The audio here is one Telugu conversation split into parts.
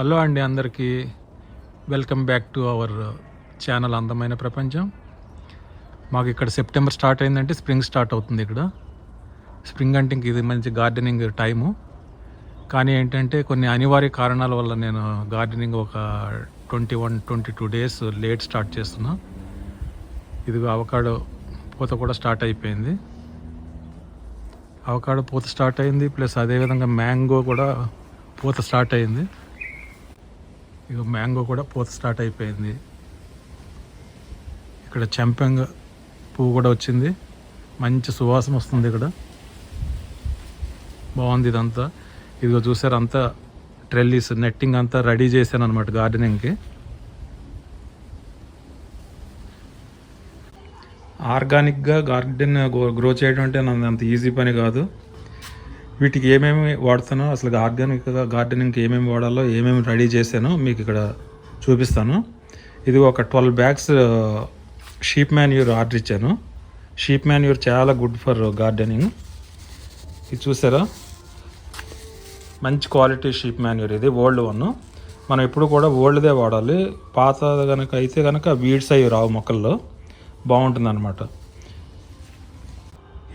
హలో అండి అందరికీ. Welcome back to our channel అందమైన ప్రపంచం. మాకు ఇక్కడ సెప్టెంబర్ స్టార్ట్ అయిందంటే స్ప్రింగ్ స్టార్ట్ అవుతుంది ఇక్కడ. స్ప్రింగ్ అంటే ఇంక ఇది మంచి గార్డెనింగ్ టైము. కానీ ఏంటంటే కొన్ని అనివార్య కారణాల వల్ల నేను గార్డెనింగ్ ఒక twenty one twenty two days late start చేస్తున్నా. ఇదిగో అవకాడో పూత కూడా స్టార్ట్ అయిపోయింది. అవకాడో పూత స్టార్ట్ అయింది ప్లస్ అదేవిధంగా మ్యాంగో కూడా పూత స్టార్ట్ అయింది. ఇక మ్యాంగో కూడా పూత స్టార్ట్ అయిపోయింది. ఇక్కడ చెంపంగ పువ్వు కూడా వచ్చింది. మంచి సువాసన వస్తుంది ఇక్కడ. బాగుంది ఇదంతా. ఇదిగో చూసారు అంతా ట్రెల్లీస్ నెట్టింగ్ అంతా రెడీ చేశాను అనమాట గార్డెనింగ్కి. ఆర్గానిక్గా గార్డెన్ గ్రో చేయడం అంటే నాకు అంత ఈజీ పని కాదు. వీటికి ఏమేమి వాడుతానో అసలు ఆర్గానిక్గా గార్డెనింగ్కి ఏమేమి వాడాలో ఏమేమి రెడీ చేశానో మీకు ఇక్కడ చూపిస్తాను. ఇది ఒక twelve bags sheep manure order ఇచ్చాను. షీప్ మ్యాన్యూర్ చాలా గుడ్ ఫర్ గార్డెనింగ్. ఇది చూసారా? మంచి క్వాలిటీ షీప్ మ్యాన్యూర్ ఇది ఓల్డ్ వన్. మనం ఎప్పుడు కూడా ఓల్డ్దే వాడాలి. పాత కనుక అయితే కనుక వీడ్స్ అయ్యి రావు మొక్కల్లో. బాగుంటుంది అనమాట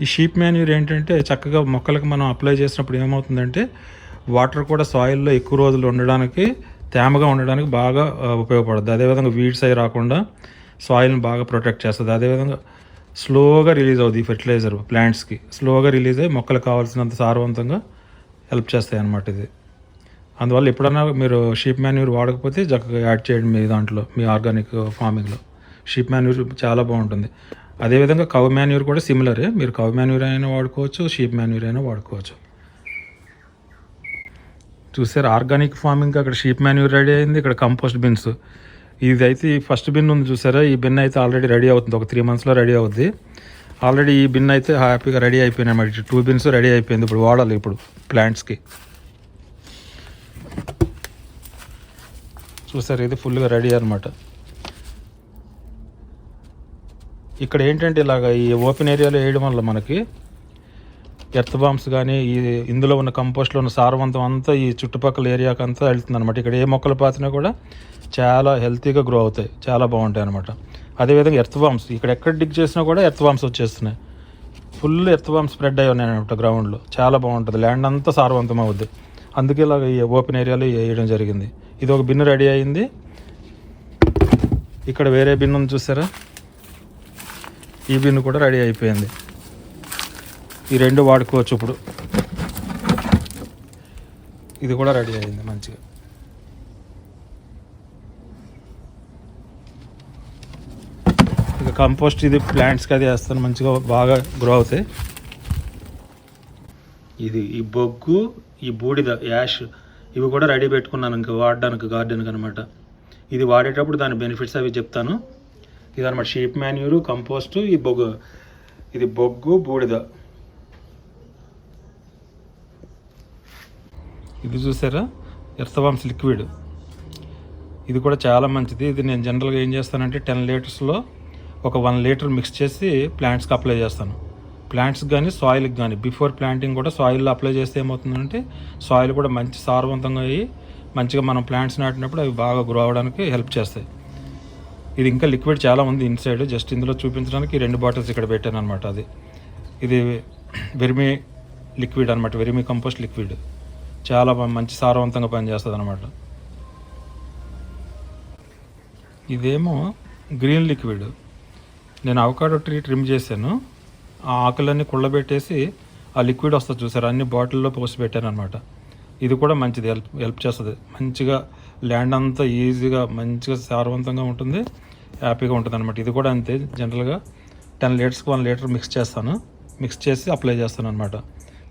ఈ షీప్ మాన్యూర్ ఏంటంటే చక్కగా మొక్కలకు మనం అప్లై చేసినప్పుడు ఏమవుతుందంటే వాటర్ కూడా సాయిల్లో ఎక్కువ రోజులు ఉండడానికి తేమగా ఉండడానికి బాగా ఉపయోగపడుతుంది అదేవిధంగా వీడ్స్ అయి రాకుండా సాయిల్ని బాగా ప్రొటెక్ట్ చేస్తుంది. అదేవిధంగా స్లోగా రిలీజ్ అవుతుంది ఈ ఫెర్టిలైజర్ ప్లాంట్స్కి స్లోగా రిలీజ్ అయ్యి మొక్కలకు కావాల్సినంత సారవంతంగా హెల్ప్ చేస్తాయి అన్నమాట ఇది. అందువల్ల ఎప్పుడన్నా మీరు షీప్ మాన్యూర్ వాడకపోతే చక్కగా యాడ్ చేయండి మీ దాంట్లో మీ ఆర్గానిక్ ఫార్మింగ్లో షీప్ మాన్యూర్ చాలా బాగుంటుంది. అదేవిధంగా కవ్ మాన్యూర్ కూడా సిమిలరే మీరు కవ్ మాన్యూర్ అయినా వాడుకోవచ్చు షీప్ మాన్యూర్ అయినా వాడుకోవచ్చు. చూసారు ఆర్గానిక్ ఫార్మింగ్ అక్కడ షీప్ మాన్యూర్ రెడీ అయింది ఇక్కడ కంపోస్ట్ బిన్స్ ఇది అయితే ఈ ఫస్ట్ బిన్ ఉంది చూసారా ఈ బిన్ అయితే ఆల్రెడీ రెడీ అవుతుంది ఒక త్రీ మంత్స్లో రెడీ అవుద్ది. ఆల్రెడీ ఈ బిన్ అయితే హ్యాపీగా రెడీ అయిపోయినాయి అన్నమాట. టూ బిన్స్ రెడీ అయిపోయింది ఇప్పుడు వాడాలి ఇప్పుడు ప్లాంట్స్కి చూసారు ఇది ఫుల్గా రెడీ అనమాట ఇక్కడ ఏంటంటే ఇలాగ ఈ ఓపెన్ ఏరియాలో వేయడం వల్ల మనకి ఎర్త్ బాంబ్స్ కానీ ఈ ఇందులో ఉన్న కంపోస్ట్లో ఉన్న సారవంతం అంతా ఈ చుట్టుపక్కల ఏరియాకి అంతా వెళ్తుంది అనమాట ఇక్కడ ఏ మొక్కలు పాతినా కూడా చాలా హెల్తీగా గ్రో అవుతాయి. చాలా బాగుంటాయి అనమాట అదేవిధంగా ఎర్త్ బాంబ్స్ ఇక్కడ ఎక్కడ డిగ్ చేసినా కూడా ఎర్త్ బాంబ్స్ వచ్చేస్తున్నాయి. ఫుల్ ఎర్త్ బాంబ్స్ స్ప్రెడ్ అయి ఉన్నాయి అనమాట గ్రౌండ్లో. చాలా బాగుంటుంది. ల్యాండ్ అంతా సారవంతం అవుద్ది. అందుకే ఇలాగ ఈ ఓపెన్ ఏరియాలో వేయడం జరిగింది. ఇది ఒక బిన్ను రెడీ అయింది. ఇక్కడ వేరే బిన్ను చూసారా? ఈ బిన్ కూడా రెడీ అయిపోయింది. ఈ రెండు వాడుకోవచ్చు ఇప్పుడు. ఇది కూడా రెడీ అయింది మంచిగా. ఇక కంపోస్ట్ ఇది ప్లాంట్స్కి అది వేస్తాను మంచిగా బాగా గ్రో అవుతాయి. ఇది ఈ బొగ్గు ఈ బూడిద యాష్ ఇవి కూడా రెడీ పెట్టుకున్నాను ఇంకా వాడడానికి గార్డెన్కి అనమాట ఇది వాడేటప్పుడు దాని బెనిఫిట్స్ అవి చెప్తాను. ఇది షీప్ మాన్యూరు కంపోస్టు ఈ బొగ్గు. ఇది బొగ్గు బూడిద. ఇది చూసారా? ఎర్తవామ్స్ లిక్విడ్ ఇది కూడా చాలా మంచిది. ఇది నేను జనరల్గా ఏం చేస్తానంటే టెన్ లీటర్స్లో ఒక వన్ లీటర్ మిక్స్ చేసి ప్లాంట్స్కి అప్లై చేస్తాను. ప్లాంట్స్కి కానీ సాయిల్కి కానీ బిఫోర్ ప్లాంటింగ్ కూడా సాయిల్లో అప్లై చేస్తే ఏమవుతుందంటే సాయిల్ కూడా మంచి సారవంతంగా అయ్యి మంచిగా మనం ప్లాంట్స్ నాటినప్పుడు అవి బాగా గ్రో అవడానికి హెల్ప్ చేస్తాయి. ఇది ఇంకా లిక్విడ్ చాలా ఉంది ఇన్సైడ్ జస్ట్ ఇందులో చూపించడానికి రెండు బాటిల్స్ ఇక్కడ పెట్టాను అనమాట అది. ఇది వెరిమి లిక్విడ్ అనమాట వెరిమి కంపోస్ట్ లిక్విడ్. చాలా మంచి సారవంతంగా పనిచేస్తుంది అనమాట ఇదేమో గ్రీన్ లిక్విడ్. నేను అవకాడో ట్రీ ట్రిమ్ చేశాను. ఆ ఆకులన్నీ కుళ్ళబెట్టేసి ఆ లిక్విడ్ వస్తుంది చూసారు? అన్ని బాటిల్లో పోసి పెట్టాను అనమాట ఇది కూడా మంచిది హెల్ప్ హెల్ప్ చేస్తుంది. మంచిగా ల్యాండ్ అంతా ఈజీగా మంచిగా సారవంతంగా ఉంటుంది. హ్యాపీగా ఉంటుంది అనమాట ఇది కూడా అంతే జనరల్గా టెన్ లీటర్స్కి వన్ లీటర్ మిక్స్ చేస్తాను. మిక్స్ చేసి అప్లై చేస్తాను అనమాట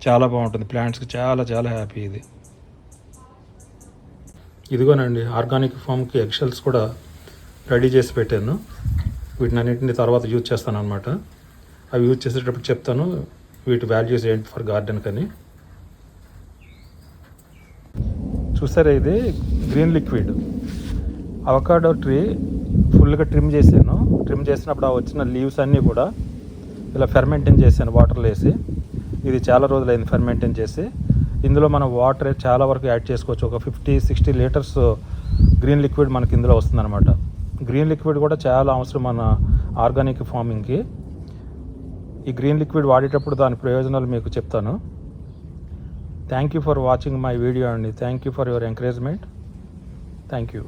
చాలా బాగుంటుంది. ప్లాంట్స్కి చాలా చాలా హ్యాపీ ఇది. ఇదిగోనండి ఆర్గానిక్ ఫామ్కి ఎగ్షెల్స్ కూడా రెడీ చేసి పెట్టాను. వీటిని అన్నింటిని తర్వాత యూజ్ చేస్తాను అనమాట అవి యూజ్ చేసేటప్పుడు చెప్తాను వీటి వాల్యూస్ ఏంటి ఫర్ గార్డెన్ అని చూసారా ఇది? Green liquid. అవకాడో ట్రీ ఫుల్గా ట్రిమ్ చేశాను. ట్రిమ్ చేసినప్పుడు ఆ వచ్చిన లీవ్స్ అన్నీ కూడా ఇలా ఫెర్మెంటింగ్ చేశాను వాటర్లో వేసి. ఇది చాలా రోజులైంది ఫెర్మెంటింగ్ చేసి. ఇందులో మనం వాటర్ చాలా వరకు యాడ్ చేసుకోవచ్చు. ఒక fifty sixty litres green liquid మనకి ఇందులో వస్తుందన్నమాట. గ్రీన్ లిక్విడ్ కూడా చాలా అవసరం మన ఆర్గానిక్ ఫార్మింగ్కి. ఈ గ్రీన్ లిక్విడ్ వాడేటప్పుడు దాని ప్రయోజనాలు మీకు చెప్తాను. Thank you for watching my video అండి thank you for your encouragement thank you